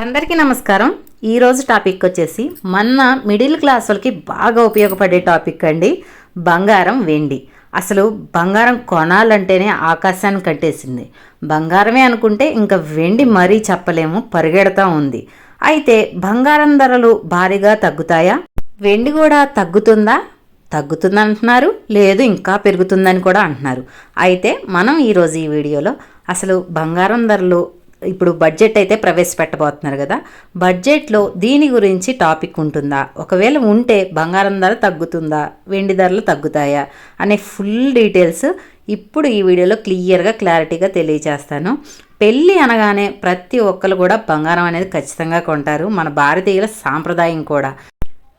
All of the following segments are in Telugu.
అందరికీ నమస్కారం. ఈరోజు టాపిక్ వచ్చేసి మన మిడిల్ క్లాస్ వాళ్ళకి బాగా ఉపయోగపడే టాపిక్ అండి బంగారం వెండి. అసలు బంగారం కొనాలంటేనే ఆకాశాన్ని కట్టేసింది. బంగారమే అనుకుంటే ఇంకా వెండి మరీ చెప్పలేము పరిగెడతా ఉంది. అయితే బంగారం ధరలు భారీగా తగ్గుతాయా? వెండి కూడా తగ్గుతుందా? తగ్గుతుంది అంటున్నారు లేదు ఇంకా పెరుగుతుందని కూడా అంటున్నారు. అయితే మనం ఈరోజు ఈ వీడియోలో అసలు బంగారం ధరలు ఇప్పుడు బడ్జెట్ అయితే ప్రవేశపెట్టబోతున్నారు కదా. బడ్జెట్లో దీని గురించి టాపిక్ ఉంటుందా? ఒకవేళ ఉంటే బంగారం ధర తగ్గుతుందా? వెండి ధరలు తగ్గుతాయా? అనే ఫుల్ డీటెయిల్స్ ఇప్పుడు ఈ వీడియోలో క్లియర్గా క్లారిటీగా తెలియజేస్తాను. పెళ్ళి అనగానే ప్రతి ఒక్కరు కూడా బంగారం అనేది ఖచ్చితంగా కొంటారు. మన భారతీయుల సాంప్రదాయం కూడా.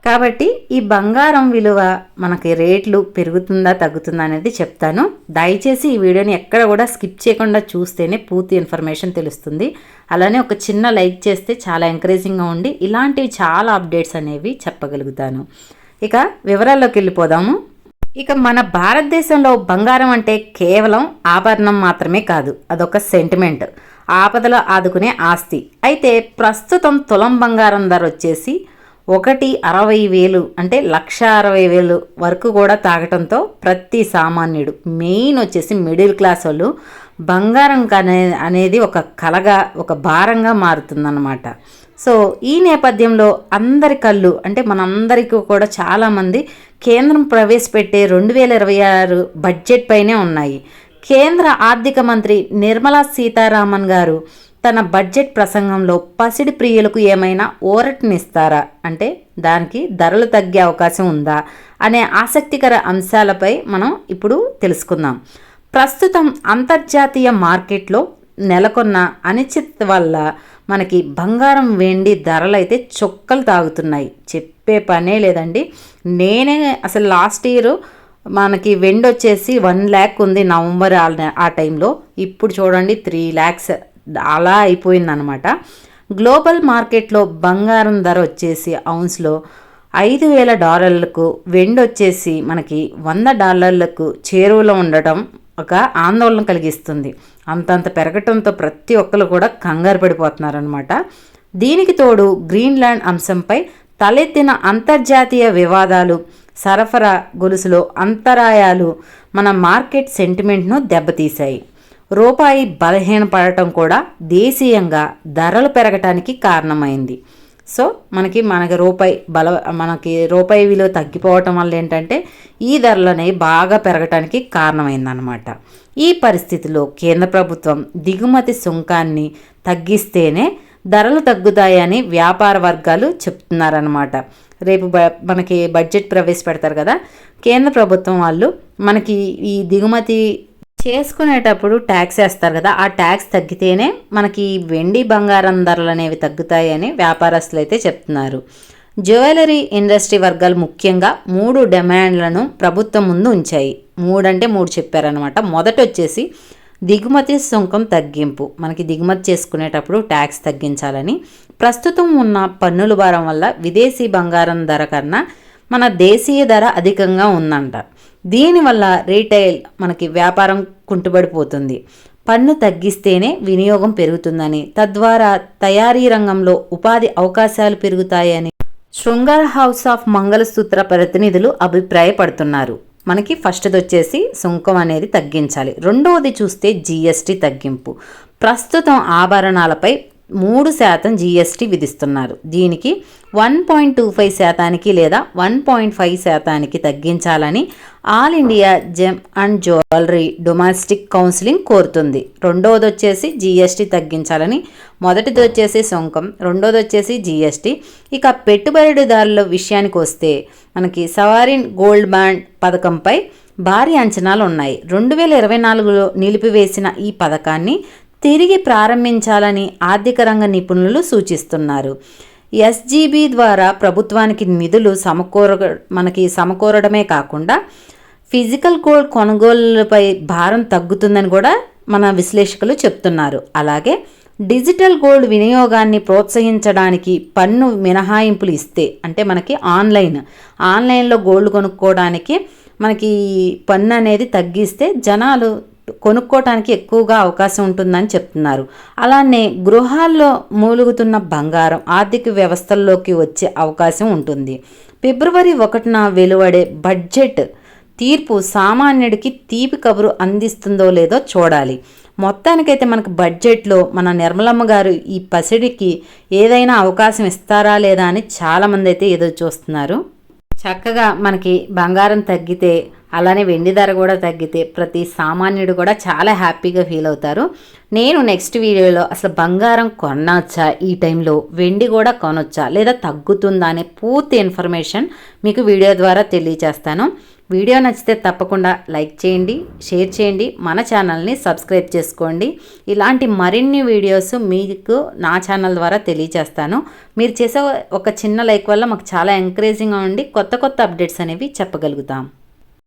కాబట్టి ఈ బంగారం విలువ మనకి రేట్లు పెరుగుతుందా తగ్గుతుందా అనేది చెప్తాను. దయచేసి ఈ వీడియోని ఎక్కడ కూడా స్కిప్ చేయకుండా చూస్తేనే పూర్తి ఇన్ఫర్మేషన్ తెలుస్తుంది. అలానే ఒక చిన్న లైక్ చేస్తే చాలా ఎంకరేజింగ్గా ఉండి ఇలాంటివి చాలా అప్డేట్స్ అనేవి చెప్పగలుగుతాను. ఇక వివరాల్లోకి వెళ్ళిపోదాము. ఇక మన భారతదేశంలో బంగారం అంటే కేవలం ఆభరణం మాత్రమే కాదు అదొక సెంటిమెంట్. ఆపదలో ఆదుకునే ఆస్తి. అయితే ప్రస్తుతం తులం బంగారం ధర వచ్చేసి ఒకటి అరవై వేలు అంటే లక్ష అరవై వేలు వరకు కూడా తాగటంతో ప్రతి సామాన్యుడు మెయిన్ వచ్చేసి మిడిల్ క్లాస్ వాళ్ళు బంగారం అనే అనేది ఒక కలగా ఒక భారంగా మారుతుందన్నమాట. సో ఈ నేపథ్యంలో అందరి కళ్ళు అంటే మనందరికీ కూడా చాలామంది కేంద్రం ప్రవేశపెట్టే రెండు వేల ఇరవై ఆరు బడ్జెట్ పైనే ఉన్నాయి. కేంద్ర ఆర్థిక మంత్రి నిర్మలా సీతారామన్ గారు తన బడ్జెట్ ప్రసంగంలో పసిడి ప్రియులకు ఏమైనా ఊరటనిస్తారా అంటే దానికి ధరలు తగ్గే అవకాశం ఉందా? అనే ఆసక్తికర అంశాలపై మనం ఇప్పుడు తెలుసుకుందాం. ప్రస్తుతం అంతర్జాతీయ మార్కెట్లో నెలకొన్న అనిశ్చిత వల్ల మనకి బంగారం వెండి ధరలు అయితే చొక్కలు తాగుతున్నాయి. చెప్పే పనే లేదండి. నేనే అసలు లాస్ట్ ఇయర్ మనకి వెండి వచ్చేసి వన్ ల్యాక్ ఉంది నవంబర్ ఆ టైంలో. ఇప్పుడు చూడండి త్రీ ల్యాక్స్ అలా అయిపోయిందనమాట. గ్లోబల్ మార్కెట్లో బంగారం ధర వచ్చేసి ఔన్స్లో ఐదు వేల డాలర్లకు వెండి వచ్చేసి మనకి వంద డాలర్లకు చేరువలో ఉండటం ఒక ఆందోళన కలిగిస్తుంది. అంతంత పెరగటంతో ప్రతి ఒక్కరు కూడా కంగారు పడిపోతున్నారనమాట. దీనికి తోడు గ్రీన్లాండ్ అంశంపై తలెత్తిన అంతర్జాతీయ వివాదాలు సరఫరా గొలుసులో అంతరాయాలు మన మార్కెట్ సెంటిమెంట్ను దెబ్బతీశాయి. రూపాయి బలహీనపడటం కూడా దేశీయంగా ధరలు పెరగటానికి కారణమైంది. సో మనకి మనకి రూపాయి బల మనకి రూపాయి విలువ తగ్గిపోవటం వల్ల ఏంటంటే ఈ ధరలు అనేవి బాగా పెరగటానికి కారణమైందనమాట ఈ పరిస్థితిలో కేంద్ర ప్రభుత్వం దిగుమతి సుంకాన్ని తగ్గిస్తేనే ధరలు తగ్గుతాయని వ్యాపార వర్గాలు చెప్తున్నారనమాట రేపు బ మనకి బడ్జెట్ ప్రవేశపెడతారు కదా కేంద్ర ప్రభుత్వం వాళ్ళు మనకి ఈ దిగుమతి చేసుకునేటప్పుడు ట్యాక్స్ వేస్తారు కదా ఆ ట్యాక్స్ తగ్గితేనే మనకి వెండి బంగారం ధరలు అనేవి తగ్గుతాయని వ్యాపారస్తులు అయితే చెప్తున్నారు. జ్యువెలరీ ఇండస్ట్రీ వర్గాలు ముఖ్యంగా మూడు డిమాండ్లను ప్రభుత్వం ముందు ఉంచాయి. మూడంటే మూడు చెప్పారనమాట మొదట వచ్చేసి దిగుమతి సుంకం తగ్గింపు. మనకి దిగుమతి చేసుకునేటప్పుడు ట్యాక్స్ తగ్గించాలని. ప్రస్తుతం ఉన్న పన్నుల భారం వల్ల విదేశీ బంగారం ధర కన్నా మన దేశీయ ధర అధికంగా ఉందంట. దీనివల్ల రీటైల్ మనకి వ్యాపారం కుంటుబడిపోతుంది. పన్ను తగ్గిస్తేనే వినియోగం పెరుగుతుందని తద్వారా తయారీ రంగంలో ఉపాధి అవకాశాలు పెరుగుతాయని శృంగార్ హౌస్ ఆఫ్ మంగళసూత్ర ప్రతినిధులు అభిప్రాయపడుతున్నారు. మనకి ఫస్ట్ది వచ్చేసి సుంకం అనేది తగ్గించాలి. రెండవది చూస్తే జీఎస్టీ తగ్గింపు. ప్రస్తుతం ఆభరణాలపై మూడు శాతం జీఎస్టీ విధిస్తున్నారు. దీనికి వన్ పాయింట్ టూ ఫైవ్ శాతానికి లేదా వన్ పాయింట్ ఫైవ్ శాతానికి తగ్గించాలని all India gem and jewellery domestic council కోరుతుంది. రెండవది వచ్చేసి జీఎస్టీ తగ్గించాలని మొదటిది వచ్చేసి సుంకం రెండోది వచ్చేసి జీఎస్టీ ఇక పెట్టుబడిదారుల విషయానికి వస్తే మనకి సవారిన్ గోల్డ్ బాండ్ పథకంపై భారీ అంచనాలు ఉన్నాయి. రెండు వేల ఇరవై నాలుగులో నిలిపివేసిన ఈ పథకాన్ని తిరిగి ప్రారంభించాలని ఆర్థిక రంగ నిపుణులు సూచిస్తున్నారు. ఎస్జీబీ ద్వారా ప్రభుత్వానికి నిధులు సమకూర మనకి సమకూరడమే కాకుండా ఫిజికల్ గోల్డ్ కొనుగోలుపై భారం తగ్గుతుందని కూడా మన విశ్లేషకులు చెప్తున్నారు. అలాగే డిజిటల్ గోల్డ్ వినియోగాన్ని ప్రోత్సహించడానికి పన్ను మినహాయింపులు ఇస్తే అంటే మనకి ఆన్లైన్ ఆన్లైన్లో గోల్డ్ కొనుక్కోవడానికి మనకి పన్ను అనేది తగ్గిస్తే జనాలు కొనుక్కోవటానికి ఎక్కువగా అవకాశం ఉంటుందని చెప్తున్నారు. అలానే గృహాల్లో మూలుగుతున్న బంగారం ఆర్థిక వ్యవస్థల్లోకి వచ్చే అవకాశం ఉంటుంది. ఫిబ్రవరి ఒకటిన వెలువడే బడ్జెట్ తీర్పు సామాన్యుడికి తీపి కబురు అందిస్తుందో లేదో చూడాలి. మొత్తానికైతే మనకు బడ్జెట్లో మన నిర్మలమ్మ గారు ఈ పసిడికి ఏదైనా అవకాశం ఇస్తారా లేదా అని చాలామంది అయితే ఎదురు చూస్తున్నారు చక్కగా మనకి బంగారం తగ్గితే అలానే వెండి ధర కూడా తగ్గితే ప్రతి సామాన్యుడు కూడా చాలా హ్యాపీగా ఫీల్ అవుతారు. నేను నెక్స్ట్ వీడియోలో అసలు బంగారం కొనొచ్చా? ఈ టైంలో వెండి కూడా కొనొచ్చా? లేదా తగ్గుతుందా అనే పూర్తి ఇన్ఫర్మేషన్ మీకు వీడియో ద్వారా తెలియచేస్తాను. వీడియో నచ్చితే తప్పకుండా లైక్ చేయండి షేర్ చేయండి మన ఛానల్ని సబ్స్క్రైబ్ చేసుకోండి. ఇలాంటి మరిన్ని వీడియోస్ మీకు నా ఛానల్ ద్వారా తెలియజేస్తాను మీరు చేసే ఒక చిన్న లైక్ వల్ల మాకు చాలా ఎంకరేజింగ్గా ఉండి కొత్త కొత్త అప్డేట్స్ అనేవి చెప్పగలుగుతాం.